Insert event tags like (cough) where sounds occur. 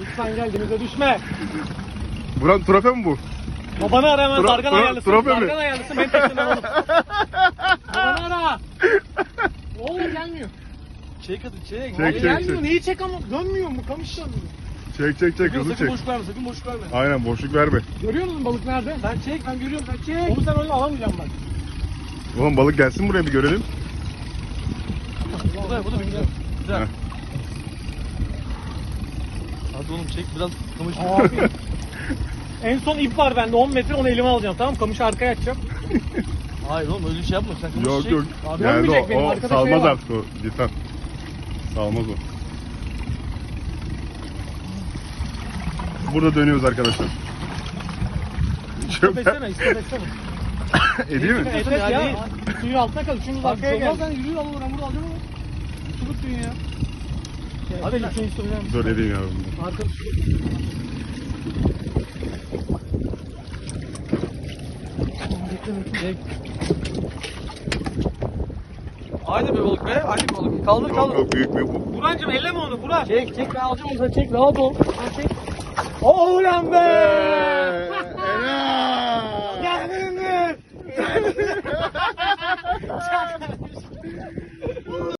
Lütfen gel denize düşme. Buran trofe mi bu? Babanı ara hemen Tra- Tarkan tra- ayarlasın. trofe mi? Tarkan ayarlasın benim teknemden oğlum. Babanı ara. Oğlum gelmiyor. Çek hadi çek. Çek, Abi çek, gelmiyor. çek. Neyi çek ama dönmüyor mu? Kamış dönmüyor. Çek çek çek Sakın, hızlı sakın çek. boşluk verme sakın boşluk verme. Aynen boşluk verme. Görüyor musun balık nerede? Sen çek ben görüyorum sen çek. Onu sen öyle alamayacağım bak. Oğlum balık gelsin buraya bir görelim. Bu da bu da bir güzel. Güzel. Heh. Hadi oğlum çek biraz kamış. Abi. en son ip var bende 10 metre onu elime alacağım tamam mı? Kamışı arkaya açacağım. Hayır oğlum öyle bir şey yapma sen kamış Yok çek. yok. Abi Yani o, benim, o arkada salmaz şey var. artık o cidden. Salmaz o. Burada dönüyoruz arkadaşlar. İstop etsene istop etsene. (coughs) Edeyim mi? Et et ya. Suyun altına kal. Abi arkaya olmaz gel. sen yürü al ben burada alacağım ama. Düğün ya. Hadi istop edelim. Dur edeyim bunu. Arka Çek. Haydi be balık be. Haydi be balık. Kaldır kaldır. yok büyük büyük bu. Burancım elleme onu Burak. Çek çek ben alacağım onu çek rahat ol. Çek. Oh lan be!